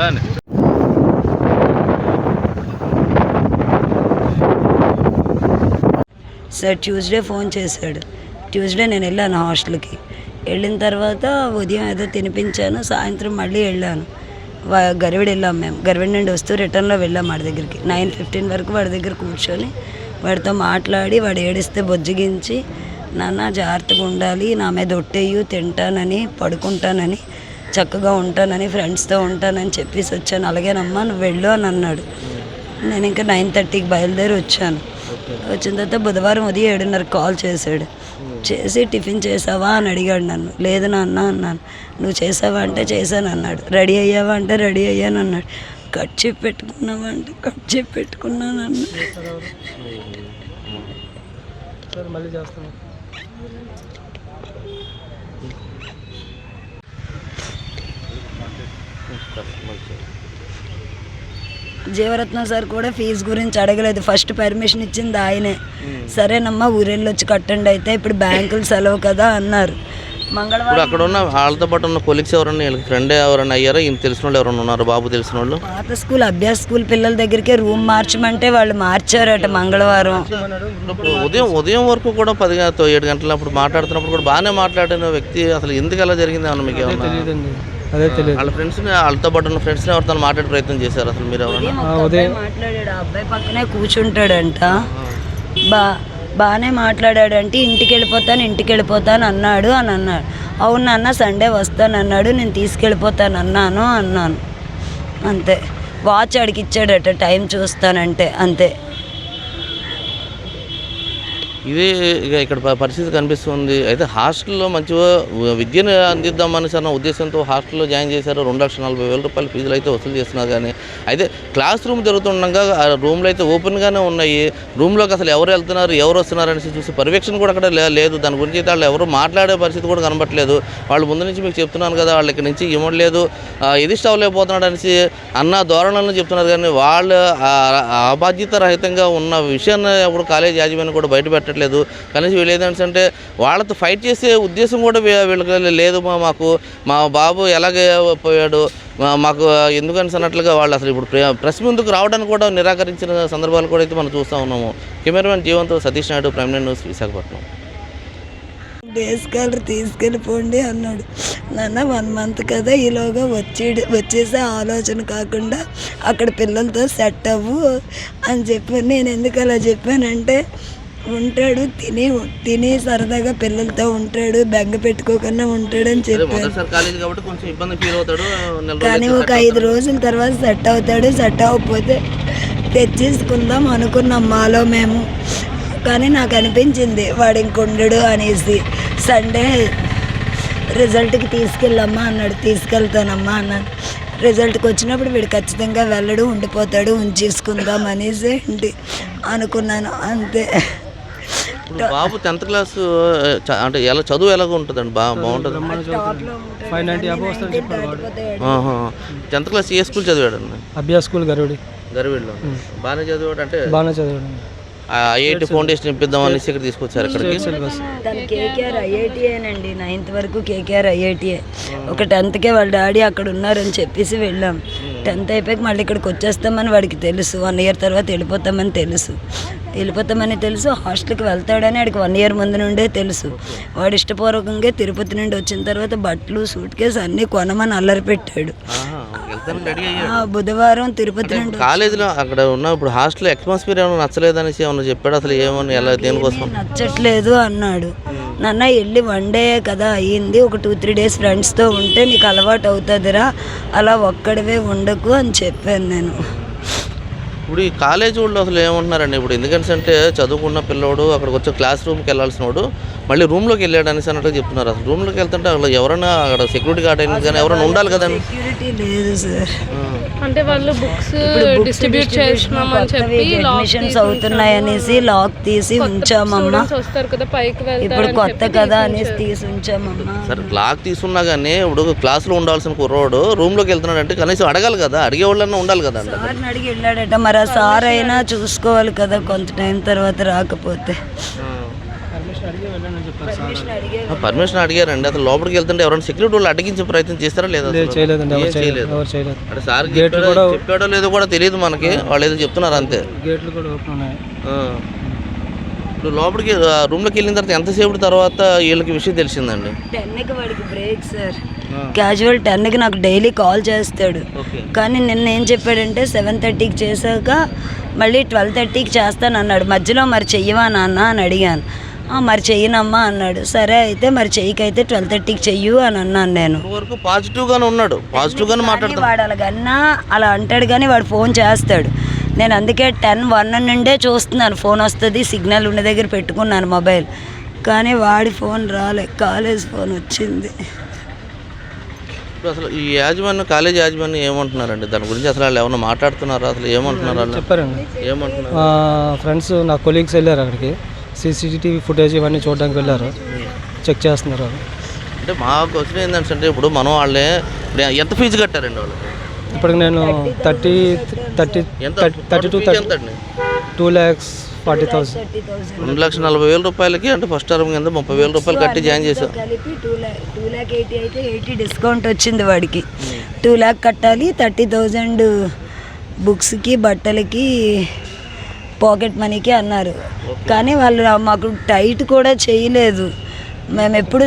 పదండి sir Tuesday phone చేశాడు. Tuesday నేను వెళ్ళాను హాస్టల్కి. వెళ్ళిన తర్వాత ఉదయం ఏదో తినిపించాను సాయంత్రం మళ్ళీ వెళ్ళాను. వా- గరివిడి వెళ్ళాం మేము. గరివిడి నుండి వస్తూ రిటర్న్లో వెళ్ళాం వాడి దగ్గరికి. నైన్ ఫిఫ్టీన్ వరకు వాడి దగ్గర కూర్చొని వాడితో మాట్లాడి వాడు ఏడిస్తే బొజ్జగించి నాన్న జాగ్రత్తగా ఉండాలి నా మీద ఒట్టేయు తింటానని పడుకుంటానని చక్కగా ఉంటానని ఫ్రెండ్స్తో ఉంటానని చెప్పేసి వచ్చాను. అలాగేనమ్మా నువ్వు వెళ్ళు అని అన్నాడు. నేను ఇంకా నైన్ థర్టీకి బయలుదేరి వచ్చాను. వచ్చిన తర్వాత బుధవారం ఉదయం ఏడున్నర కాల్ చేశాడు. చేసి టిఫిన్ చేసావా? అని అడిగాడు నన్ను. లేదు నాన్న అన్నాను. నువ్వు చేసావా అంటే చేశాను అన్నాడు. రెడీ అయ్యావా అంటే రెడీ అయ్యాను అన్నాడు. కట్ చెప్పి పెట్టుకున్నావా అంటే కట్ చెప్పి పెట్టుకున్నాను అన్నాడు మళ్ళీ చేస్తాను జీవరత్నం సార్ కూడా ఫీజు గురించి అడగలేదు. ఫస్ట్ పర్మిషన్ ఇచ్చింది ఆయనే. సరేనమ్మా ఊరెళ్ళి వచ్చి కట్టండి అయితే ఇప్పుడు బ్యాంకులు సెలవు కదా అన్నారు. ఇప్పుడు మంగళవారం అక్కడ ఉన్న వాళ్ళతో పాటు ఉన్న కొలీగ్స్ ఎవరన్నా వీళ్ళకి ఫ్రెండ్ ఎవరైనా అయ్యారా? ఈయన తెలిసిన వాళ్ళు ఎవరైనా ఉన్నారు? బాబు తెలిసిన వాళ్ళు పాత స్కూల్ అభ్యాస స్కూల్ పిల్లల దగ్గరికే రూమ్ మార్చమంటే వాళ్ళు మార్చారట మంగళవారం. ఇప్పుడు ఉదయం ఉదయం వరకు కూడా పది గంట- ఏడు గంటల అప్పుడు మాట్లాడుతున్నప్పుడు కూడా బాగానే మాట్లాడిన వ్యక్తి అసలు ఎందుకు అలా జరిగింది ఏమన్నా మీకు ఏమన్నా? తెలియదండి. అదే తెలియదు వాళ్ళ ఫ్రెండ్స్ని వాళ్ళతో పాటు ఉన్న ఫ్రెండ్స్ని ఎవరితో మాట్లాడే ప్రయత్నం చేశారు అసలు మీరు ఉదయం మాట్లాడాడు ఆ అబ్బాయి పక్కనే కూర్చుంటాడంట. బా బాగానే మాట్లాడాడంటే ఇంటికి వెళ్ళిపోతాను ఇంటికి వెళ్ళిపోతాను అన్నాడు అని అన్నాడు. అవును నాన్న సండే వస్తాను అన్నాడు నేను తీసుకెళ్ళిపోతాను అన్నాను అన్నాను. అంతే. వాచ్ అడిగి ఇచ్చాడట టైం చూస్తానంటే అంతే. ఇది ఇక ఇక్కడ ప- పరిస్థితి కనిపిస్తుంది. అయితే హాస్టల్లో మంచిగా విద్యను అందిద్దామని అన్న ఉద్దేశంతో హాస్టల్లో జాయిన్ చేశారు. రెండు లక్షల నలభై వేల రూపాయలు ఫీజులు అయితే వసూలు చేస్తున్నారు కానీ. అయితే క్లాస్ రూమ్ జరుగుతుండగా ఆ రూమ్లు అయితే ఓపెన్గానే ఉన్నాయి. రూమ్లోకి అసలు ఎవరు వెళ్తున్నారు ఎవరు వస్తున్నారు అనేసి చూసి పర్యవేక్షణ కూడా అక్కడ లేదు. దాని గురించి అయితే వాళ్ళు ఎవరు మాట్లాడే పరిస్థితి కూడా కనబట్టలేదు వాళ్ళు ముందు నుంచి మీకు చెప్తున్నాను కదా వాళ్ళు ఇక్కడ నుంచి ఇవ్వట్లేదు ఎది స్టవ్ లేకపోతున్నాడు అనేసి అన్న ధోరణులను చెప్తున్నారు కానీ వాళ్ళు అబాధ్యత రహితంగా ఉన్న విషయాన్ని ఎప్పుడు కాలేజ్ యాజమాన్యం కూడా బయట పెట్టట్లేదు. కనీసం వీళ్ళు ఏంటంటే వాళ్ళతో ఫైట్ చేసే ఉద్దేశం కూడా వీళ్ళకి లేదు మా మాకు మా బాబు ఎలాగే పోయాడు మాకు ఎందుకని అన్నట్లుగా వాళ్ళు అసలు ఇప్పుడు ప్రెస్ ముందుకు రావడానికి కూడా నిరాకరించిన సందర్భాలు కూడా అయితే మనం చూస్తూ ఉన్నాము. కెమెరామెన్ జీవంతో సతీష్ నాయుడు ప్రైమ్ న్యూస్ విశాఖపట్నం. డేస్ కాలర్ తీసుకెళ్ళిపోండి అన్నాడు. నాన్న వన్ మంత్ కదా ఈలోగా వచ్చే వచ్చేసే ఆలోచన కాకుండా అక్కడ పిల్లలతో సెట్ అవ్వు అని చెప్పి నేను ఎందుకు అలా చెప్పానంటే ఉంటాడు తిని తిని సరదాగా పిల్లలతో ఉంటాడు బెంగ పెట్టుకోకుండా ఉంటాడని ఫీల్ అవుతాడు నెల కానీ ఒక ఐదు రోజుల తర్వాత సెట్ అవుతాడు సెట్ అవ్వకపోతే తెచ్చేసుకుందాం అనుకున్నాం మాలో మేము. కానీ నాకు అనిపించింది వాడు ఇంకొండడు అనేసి. సండే రిజల్ట్కి తీసుకెళ్ళమ్మా అన్నాడు తీసుకెళ్తానమ్మా అన్నాను రిజల్ట్కి వచ్చినప్పుడు వీడు ఖచ్చితంగా వెళ్ళడు ఉండిపోతాడు ఉంచేసుకుందాం అనేసి అనుకున్నాను అంతే. ఇప్పుడు బాబు టెన్త్ క్లాస్ అంటే ఎలా చదువు ఎలాగ ఉంటుందండి బాగా బాగుంటుంది. ఫైవ్ టెన్త్ క్లాస్ ఏ స్కూల్ చదివాడండి? అభ్యాస్ స్కూల్ గరుడి. గరివీళ్ళు బాగానే చదివాడు అంటే బాగానే చదివాడు ఐఐటి ఫౌండేషన్ ఇప్పిద్దాం అనేసి ఇక్కడ తీసుకొచ్చారు ఇక్కడికి. తన కేకేఆర్ ఐఐటిఏనండి నైన్త్ వరకు కేకేఆర్ ఐఐటిఏ ఒక టెన్త్కే వాళ్ళ డాడీ అక్కడ ఉన్నారని చెప్పేసి వెళ్ళాం. టెన్త్ అయిపోయాక మళ్ళీ ఇక్కడికి వచ్చేస్తామని వాడికి తెలుసు. వన్ ఇయర్ తర్వాత వెళ్ళిపోతామని తెలుసు. వెళ్ళిపోతామని తెలుసు. హాస్టల్కి వెళ్తాడని వాడికి వన్ ఇయర్ ముందు నుండే తెలుసు. వాడు ఇష్టపూర్వకంగా తిరుపతి నుండి వచ్చిన తర్వాత బట్టలు సూట్ కేసు అన్నీ కొనమని అల్లరి పెట్టాడు. రెడీ అయ్యాడు. బుధవారం తిరుపతి నుండి కాలేజీలో అక్కడ ఉన్న ఇప్పుడు హాస్టల్ అట్మాస్ఫియర్ ఏమైనా నచ్చలేదు అనేసి ఏమన్నా చెప్పాడు? అసలు ఏమని ఎలా దేనికోసం? నచ్చట్లేదు అన్నాడు. నాన్న వెళ్ళి వన్ డే కదా అయ్యింది. ఒక టూ త్రీ డేస్ ఫ్రెండ్స్తో ఉంటే నీకు అలవాటు అవుతుందిరా. అలా ఒక్కడివే ఉండకు అని చెప్పాను నేను. ఇప్పుడు ఈ కాలేజ్ వాళ్ళు అసలు ఏమంటున్నారండి? ఇప్పుడు ఎందుకంటే చదువుకున్న పిల్లోడు అక్కడికి వచ్చి క్లాస్ రూమ్కి వెళ్ళాల్సిన వాడు మళ్ళీ రూమ్లోకి వెళ్ళాడు అనేసి అన్నట్టు చెప్తున్నారు. అసలు రూమ్లోకి వెళ్తుంటే అక్కడ ఎవరైనా అక్కడ సెక్యూరిటీ గార్డ్ అయినా కానీ ఎవరైనా ఉండాలి కదండి సెక్యూరిటీ లేదు సార్. అంటే వాళ్ళు బుక్స్ డిస్ట్రిబ్యూట్ చేస్తున్నాం అని చెప్పి అడ్మిషన్స్ అవుతున్నాయి అనేసి లాక్ తీసి ఉంచామమ్మా. వస్తారు కదా పైకి ఇప్పుడు కొత్త కదా అనేసి తీసి ఉంచామమ్మా. సరే లాక్ తీసుకున్నా కానీ ఇప్పుడు క్లాస్లో ఉండాల్సిన కుర్రోడు రూమ్లోకి వెళ్తున్నాడు అంటే కనీసం అడగాలి కదా? అడిగే వాళ్ళన్నా ఉండాలి కదా సార్ని అడిగి వెళ్ళాడట. మరి ఆ సార్ అయినా చూసుకోవాలి కదా కొంత టైం తర్వాత రాకపోతే. పర్మిషన్ అడిగారండి. అసలు లోపలికి వెళ్తుంటే ఎవరైనా సెక్యూరిటీ వాళ్ళు అడ్డగించే ప్రయత్నం చేస్తారా లేదా? చేయలేదండి. ఎవరు చేయలేదు. అంటే సార్ గేట్లు చెప్పాడో కూడా- చెప్పాడో లేదో కూడా తెలియదు మనకి. వాళ్ళు ఏదో చెప్తున్నారు అంతే. గేట్లు కూడా ఓపెన్ ఉన్నాయి. ఇప్పుడు లోపలికి రూమ్లోకి వెళ్ళిన తర్వాత ఎంతసేపు తర్వాత వీళ్ళకి విషయం తెలిసిందండి? టెన్కి వాడికి బ్రేక్ సార్. క్యాజువల్ టెన్కి నాకు డైలీ కాల్ చేస్తాడు. ఓకే. కానీ నిన్న ఏం చెప్పాడంటే సెవెన్ థర్టీకి చేశాక మళ్ళీ ట్వెల్వ్ థర్టీకి చేస్తాను అన్నాడు మధ్యలో మరి చెయ్యవా నాన్న అని అడిగాను. "ఆ, మరి చెయ్యనమ్మా అన్నాడు. సరే అయితే మరి చెయ్యికైతే ట్వెల్వ్ థర్టీకి చెయ్యు అని అన్నాను నేను. వరకు పాజిటివ్ గానే ఉన్నాడు. పాజిటివ్ గానే కానీ మాట్లాడతాడు. వాడు అలాగన్నా అలా అంటాడు కానీ వాడు ఫోన్ చేస్తాడు. నేను అందుకే టెన్ వన్ నుండే చూస్తున్నాను. ఫోన్ వస్తుంది సిగ్నల్ ఉన్న దగ్గర పెట్టుకున్నాను మొబైల్ కానీ వాడి ఫోన్ రాలే. కాలేజ్ ఫోన్ వచ్చింది. ఇప్పుడు అసలు ఈ యాజమాన్యం కాలేజ్ యాజమాన్యం ఏమంటున్నారండి? దాని గురించి అసలు వాళ్ళు ఏమన్నా మాట్లాడుతున్నారా? అసలు ఏమంటున్నారు చెప్పారండి. ఏమంటున్నారు? ఫ్రెండ్స్ నా కొలీగ్స్ వెళ్ళారు అక్కడికి. సీసీటీవీ ఫుటేజ్ ఇవన్నీ చూడడానికి వెళ్ళారు. చెక్ చేస్తున్నారు అంటే మా క్వశ్చన్ ఏంటంటే ఇప్పుడు మనం వాళ్ళే ఇప్పుడు ఎంత ఫీజు కట్టారండి వాళ్ళు? ఇప్పటికి నేను థర్టీ థర్టీ ఎంత? థర్టీ టూ అండి? Two lakhs forty thousand. Thirty రెండు లక్షల నలభై వేల రూపాయలకి అంటే ఫస్ట్ టర్మ్ కింద ముప్పై వేల రూపాయలు కట్టి జాయిన్ చేసాం కలిపి two lakh two lakh eighty అయితే ఎయిటీ డిస్కౌంట్ వచ్చింది వాడికి. టూ ల్యాక్ కట్టాలి థర్టీ థౌజండ్ బుక్స్కి బట్టలకి పాకెట్ మనీకి అన్నారు. కానీ వాళ్ళు మాకు టైట్ కూడా చేయలేదు. మేము ఎప్పుడు